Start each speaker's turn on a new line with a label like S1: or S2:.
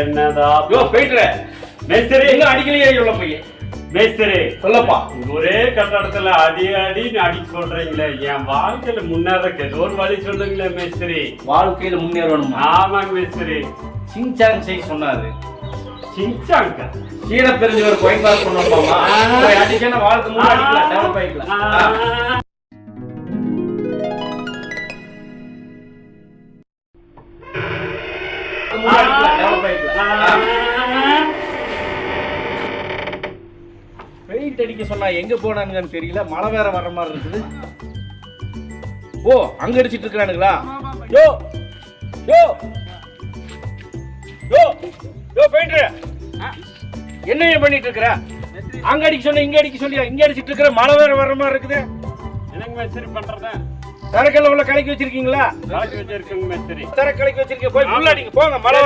S1: என்னடா
S2: யோ போயிட்டு
S1: மேஸ்திரி.
S2: எங்க அடிக்கலையே உள்ள பையன்.
S1: மேஸ்திரி.
S2: சொல்லப்பா.
S1: ஒரே கட்டடத்துல அடி அடின்னு அடிக்க சொல்றீங்களே என் வாழ்க்கையில முன்னேறக்கு ஏதோ ஒரு வழி சொல்லுங்களேன் மேஸ்திரி.
S2: வாழ்க்கையில முன்னேறணுமா?
S1: ஆமாங்க மேஸ்திரி.
S2: சிங்சாங் செய்ய சொன்னாரு.
S1: சிங்சாங்க?
S2: சீன பெருஞ்சவர் பண்ணணுமாமா போய் அடிச்சேன்னா வாழ்க்கை முன்னே அடிக்கலாம் டெவலப் ஆயிக்கலாம் பெயிண்ட் அடிக்க சொன்னா எங்க போனானுங்கன்னு தெரியல. மழை வேற வர்ற மாதிரி இருக்குது. ஓ அங்க அடிச்சிட்டு இருக்கானுங்களா யோ யோ யோ யோ பெயிண்டர் என்ன பண்ணிட்டு இருக்கிற? அங்க அடிக்க சொன்ன இங்க அடிக்க சொல்லி இங்க அடிச்சிட்டு இருக்கிற மழை வேற வர்ற மாதிரி இருக்குது.
S1: என்னங்க மேஸ்திரி பண்றதா?
S2: சரக்கெல்லாம் உள்ள கலக்கி வச்சிருக்கீங்களா?
S1: கலக்கி வச்சிருக்கேங்க மேஸ்திரி.
S2: சரக்கு கலக்கி வச்சிருக்கீங்க. போய் உள்ள அடிங்க போங்க மழை